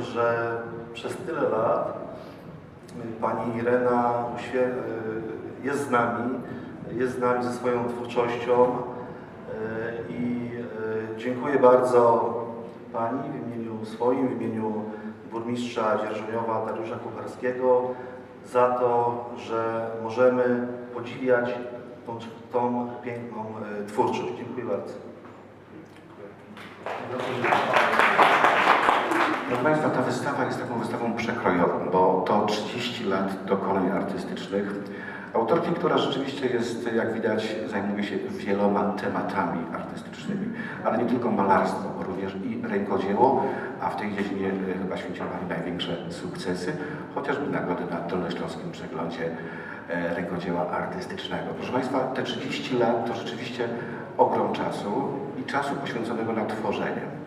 że przez tyle lat y, pani Irena y, jest z nami, jest z nami ze swoją twórczością y, i dziękuję bardzo pani w imieniu swoim, w imieniu burmistrza Dzierżoniowa Dariusza Kucharskiego za to, że możemy podziwiać tą, tą piękną twórczość. Dziękuję bardzo. Proszę Państwa, ta wystawa jest taką wystawą przekrojową, bo to 30 lat dokonań artystycznych. Autorki, która rzeczywiście jest, jak widać, zajmuje się wieloma tematami artystycznymi, ale nie tylko malarstwo, bo również i rękodzieło, a w tej dziedzinie e, chyba święciła Pani największe sukcesy, chociażby nagrody na Dolnośląskim Przeglądzie e, Rękodzieła Artystycznego. Proszę Państwa, te 30 lat to rzeczywiście ogrom czasu i czasu poświęconego na tworzenie.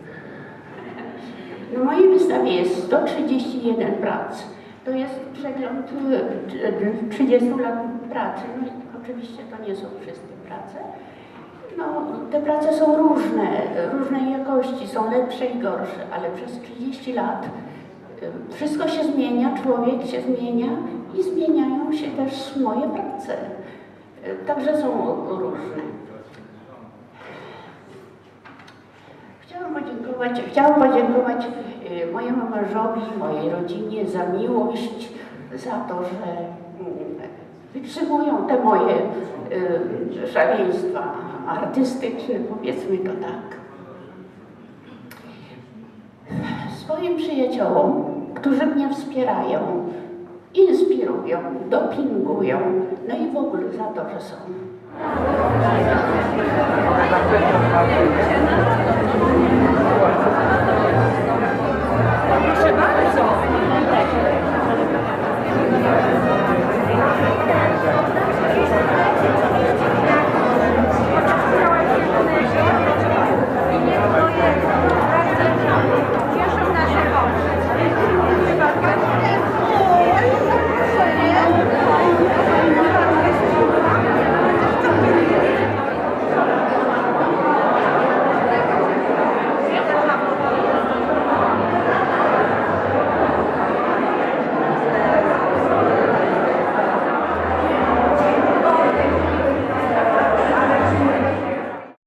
Na mojej wystawie jest 131 prac. To jest przegląd y, y, 30 lat pracy. No oczywiście to nie są wszystkie prace. No, te prace są różne, różnej jakości, są lepsze i gorsze, ale przez 30 lat y, wszystko się zmienia, człowiek się zmienia i zmieniają się też moje prace. Y, Także są różne. Chciałam podziękować, chciałam podziękować y, mojemu mężowi, mojej rodzinie za miłość, za to, że mm, wytrzymują te moje y, szaleństwa artystyczne, powiedzmy to tak. Swoim przyjaciołom, którzy mnie wspierają, inspirują, dopingują, no i w ogóle za to, że są.